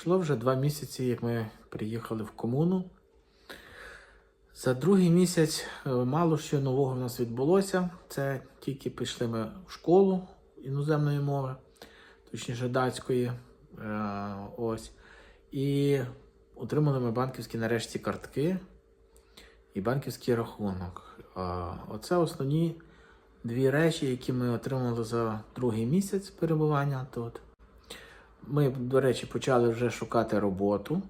Пройшло вже два місяці, як ми приїхали в комуну. За другий місяць е, мало що нового в нас відбулося. Це тільки пішли ми в школу іноземної мови, точніше датської. Е, ось. І отримали ми банківські нарешті картки і банківський рахунок. Е, Оце основні дві речі, які ми отримали за другий місяць перебування тут. Ми, до речі, почали вже шукати роботу.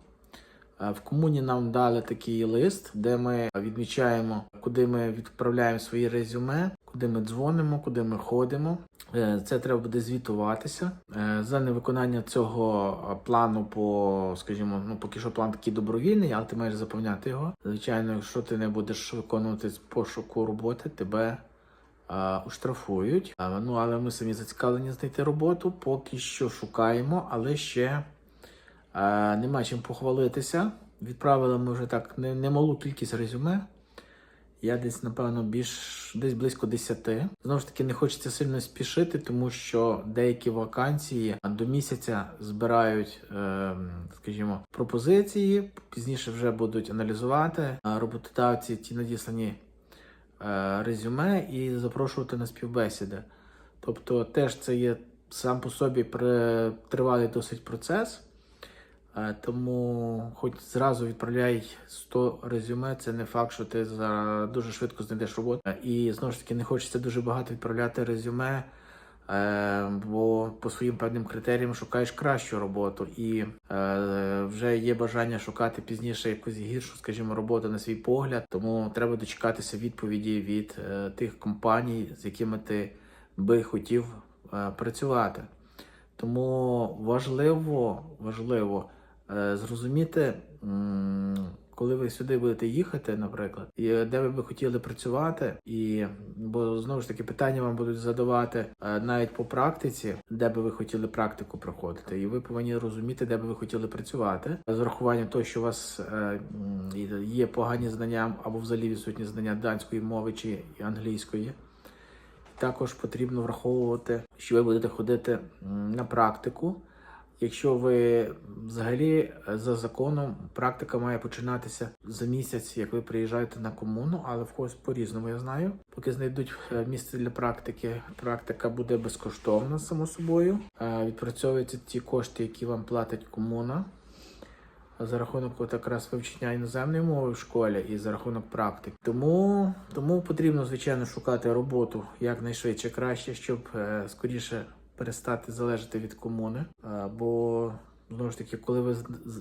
Е, В комуні нам дали такий лист, де ми відмічаємо, куди ми відправляємо свої резюме, куди ми дзвонимо, куди ми ходимо. Е, Це треба буде звітуватися. Е, За невиконання цього плану по, скажімо, ну поки що план такий добровільний, але ти маєш заповняти його. Звичайно, якщо ти не будеш виконувати з пошуку роботи, тебе оштрафують. Е, Ну але ми самі зацікавлені знайти роботу. Поки що шукаємо, але ще нема чим похвалитися. Відправили ми вже так не- немалу кількість резюме. Я десь, напевно, більш десь близько 10. Знову ж таки, не хочеться сильно спішити, тому що деякі вакансії до місяця збирають, е, скажімо, пропозиції, пізніше вже будуть аналізувати роботодавці ті надіслані резюме і запрошувати на співбесіди. Тобто, теж це є сам по собі тривалий досить процес. Е, Тому, хоч зразу відправляй 100 резюме, це не факт, що ти за дуже швидко знайдеш роботу. Е, І знову ж таки не хочеться дуже багато відправляти резюме, е, бо по своїм певним критеріям шукаєш кращу роботу, і е, вже є бажання шукати пізніше якусь гіршу, скажімо, роботу на свій погляд. Тому треба дочекатися відповіді від е, тих компаній, з якими ти би хотів е, працювати. Тому важливо, важливо е, зрозуміти, коли ви сюди будете їхати, наприклад, і е, де ви би хотіли працювати, і бо знову ж таки питання вам будуть задавати е, навіть по практиці, де би ви хотіли практику проходити, і ви повинні розуміти, де би ви хотіли працювати з урахуванням того, що у вас е, є погані знання або взагалі відсутні знання данської мови чи англійської. Також потрібно враховувати, що ви будете ходити на практику. Якщо ви взагалі за законом практика має починатися за місяць, як ви приїжджаєте на комуну, але в когось по-різному я знаю. Поки знайдуть е, місце для практики, практика буде безкоштовна, само собою. Е, Відпрацьовуються ті кошти, які вам платить комуна за рахунок якраз вивчення іноземної мови в школі і за рахунок практик. Тому, тому потрібно, звичайно, шукати роботу якнайшвидше краще, щоб е, скоріше перестати залежати від комуни. Бо знову ж таки, коли ви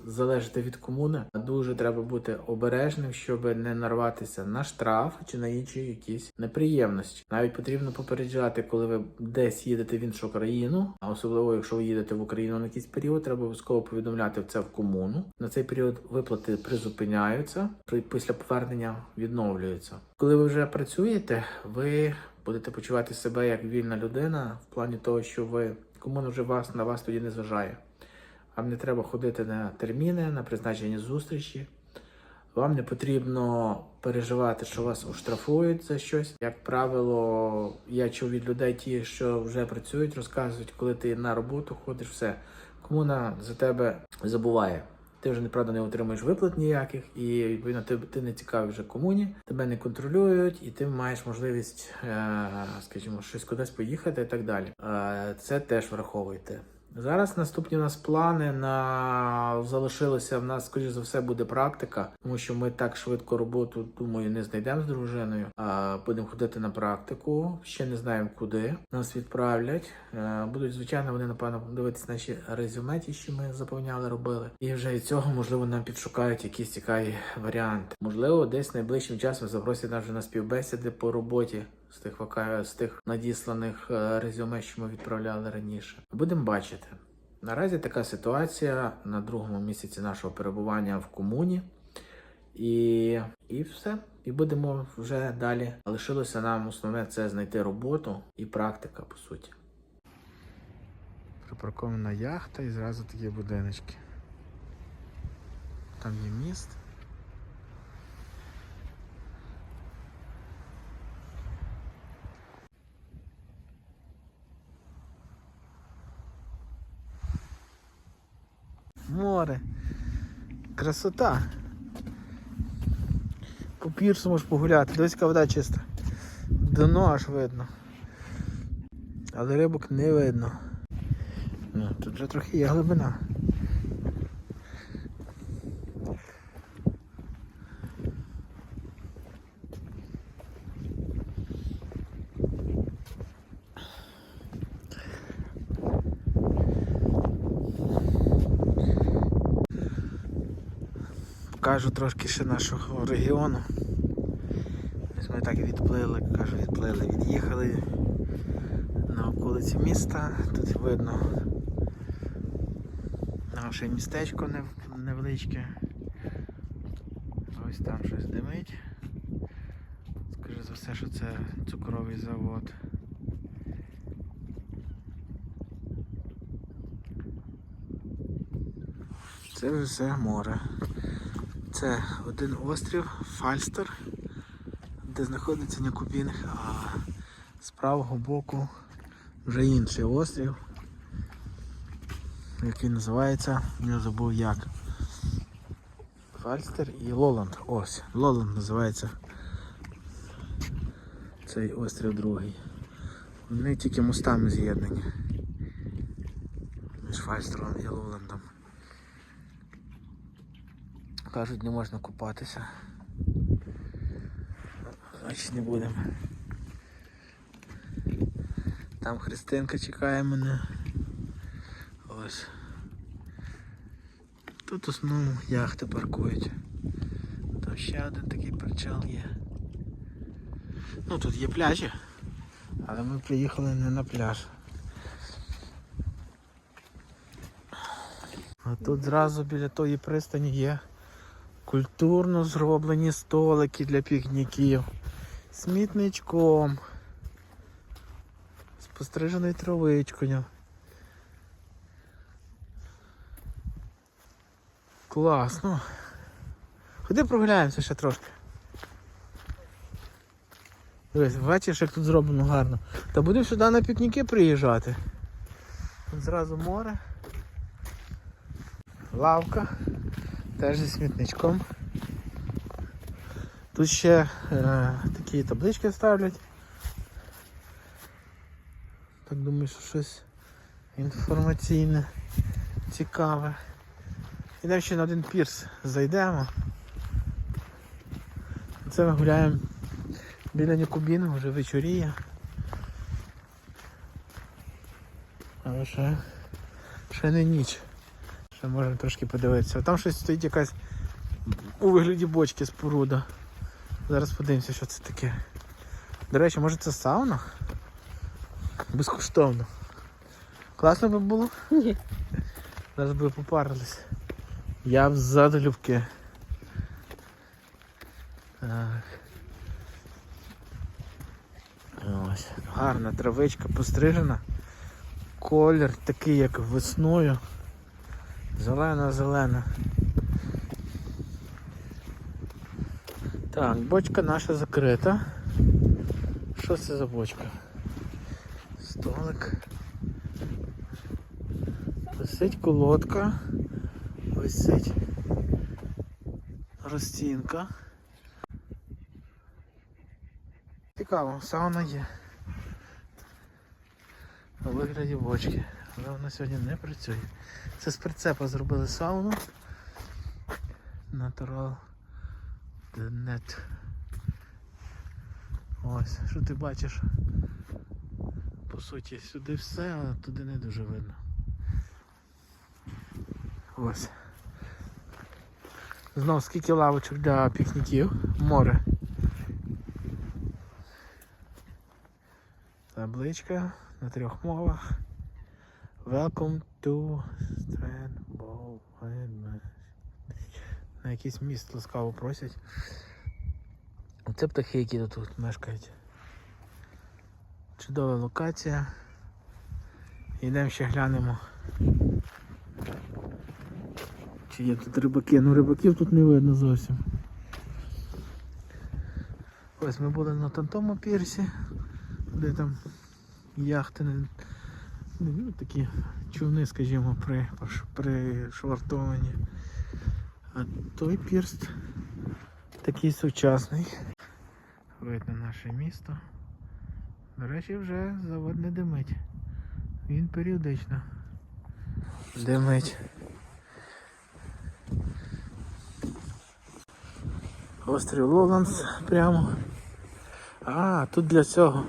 залежите від комуни, дуже треба бути обережним, щоб не нарватися на штраф чи на інші якісь неприємності. Навіть потрібно попереджати, коли ви десь їдете в іншу країну, а особливо якщо ви їдете в Україну на якийсь період, треба обов'язково повідомляти це в комуну. На цей період виплати призупиняються, після повернення відновлюються. Коли ви вже працюєте, ви будете почувати себе як вільна людина в плані того, що ви комуна вже вас на вас тоді не зважає. Вам не треба ходити на терміни, на призначені зустрічі. Вам не потрібно переживати, що вас оштрафують за щось. Як правило, я чув від людей, ті, що вже працюють, розказують, коли ти на роботу ходиш, все комуна за тебе забуває. Ти вже неправда не отримуєш виплат ніяких, і відповідно ти, ти не цікавий вже комуні, тебе не контролюють, і ти маєш можливість, е, скажімо, щось кудись поїхати і так далі. Е, це теж враховуйте. Зараз наступні у нас плани на залишилося. В нас, скоріш за все, буде практика, тому що ми так швидко роботу, думаю, не знайдемо з дружиною. А будемо ходити на практику. Ще не знаємо куди. Нас відправлять. Е, Будуть, звичайно, вони напевно дивитися наші резюме, ті, що ми заповняли, робили. І вже від цього, можливо, нам підшукають якісь цікаві варіанти. Можливо, десь найближчим часом запросять нас вже на співбесіди по роботі з тих вака... з тих надісланих е, резюме, що ми відправляли раніше. Будемо бачити. Наразі така ситуація на другому місяці нашого перебування в комуні. І, і все. І будемо вже далі. Лишилося нам основне це знайти роботу і практика, по суті. Припаркована яхта і зразу такі будиночки. Там є міст. Море. Красота. По пірсу можеш погуляти. Дивись, яка вода чиста. Дно аж видно. Але рибок не видно. Ну, тут вже трохи є глибина. Покажу трошки ще нашого регіону. Ми так відплили, кажу, відплили, від'їхали на околиці міста. Тут видно наше містечко невеличке. Ось там щось димить. Скажу за все, що це цукровий завод. Це все море. Це один острів Фальстер, де знаходиться Нікубінг, а з правого боку вже інший острів, який називається, я забув як. Фальстер і Лоланд. Ось, Лоланд називається цей острів другий. Вони тільки мостами з'єднані. Між Фальстером і Лоландом. Кажуть, не можна купатися. Значить не будемо. Там Христинка чекає мене. Ось. Тут в основному яхти паркують. Там ще один такий причал є. Ну тут є пляжі, але ми приїхали не на пляж. А тут зразу біля тої пристані є культурно зроблені столики для пікніків. Смітничком. З постриженою травичкою. Класно. Ходи прогуляємося ще трошки. Дивись, бачиш, як тут зроблено гарно. Та будемо сюди на пікніки приїжджати. Зразу море. Лавка. Теж зі смітничком. Тут ще е, такі таблички ставлять. Так думаю, що щось інформаційне, цікаве. Ідемо ще на один пірс зайдемо. Це ми гуляємо біля Нікубіна, вже вечоріє. Але ще, ще не ніч. Ще можемо трошки подивитися. Там щось стоїть якась у вигляді бочки споруда. Зараз подивимося, що це таке. До речі, може це сауна? Безкоштовно. Класно би було? Ні. Зараз би попарились. Я б задолюбки. Так. Ось. Гарна травичка пострижена. Колір такий, як весною. Зелена-зелена. Так, бочка наша закрита. Що це за бочка? Столик. Висить колодка. Висить розцінка. Цікаво, сауна є. У вигляді бочки. Але вона сьогодні не працює. Це з прицепа зробили сауну. Natural Net. Ось, що ти бачиш? По суті, сюди все, а туди не дуже видно. Ось. Знов скільки лавочок для пікніків. Море. Табличка на трьох мовах. Welcome to Strandbow Island. На якийсь міст ласкаво просять. Це птахи, які тут мешкають. Чудова локація. Йдемо ще глянемо. Чи є тут рибаки? Ну рибаків тут не видно зовсім. Ось ми були на Тантому пірсі, де там яхти ну, такі човни, скажімо, при, пришвартовані. А той пірс такий сучасний. Видно наше місто. До речі, вже завод не димить. Він періодично димить. Острів Лоланс прямо. А, тут для цього.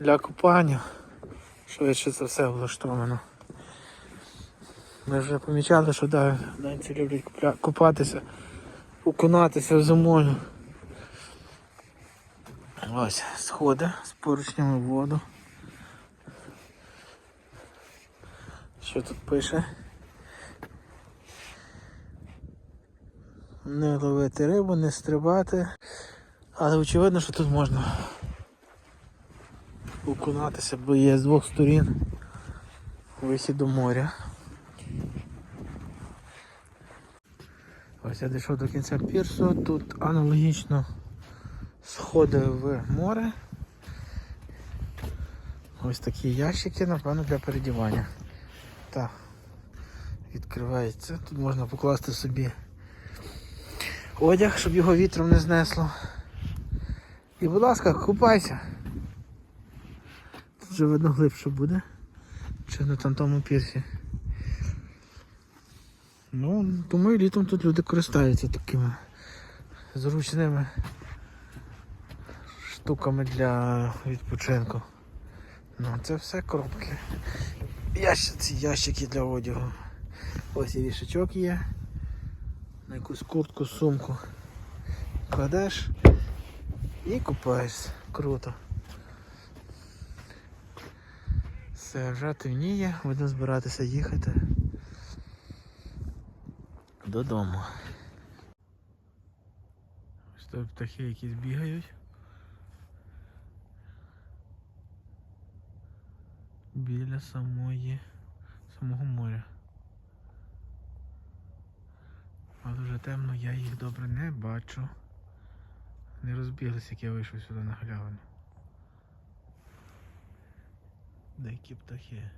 Для купання. Швидше за все влаштовано. Ми вже помічали, що да, данці люблять купатися, окунатися в зимою. Ось сходи з поручнями в воду. Що тут пише? Не ловити рибу, не стрибати. Але очевидно, що тут можна окунатися, бо є з двох сторін вихід до моря. Ось я дійшов до кінця пірсу, тут аналогічно сходи в море. Ось такі ящики, напевно, для передівання. Так, відкривається. Тут можна покласти собі одяг, щоб його вітром не знесло. І, будь ласка, купайся. Вже видно глибше буде. Чи на там тому пірсі. Ну, думаю, літом тут люди користаються такими зручними штуками для відпочинку. Ну, це все коробки. Ящиці, ящики для одягу. Ось і вішачок є. На якусь куртку, сумку. Кладеш і купаєшся. Круто. Все, вже темніє, будемо збиратися їхати додому. Ось тут птахи якісь бігають. Біля самої самого моря. Але вже темно, я їх добре не бачу. Не розбіглися, як я вийшов сюди на галявину. Деякі птахи.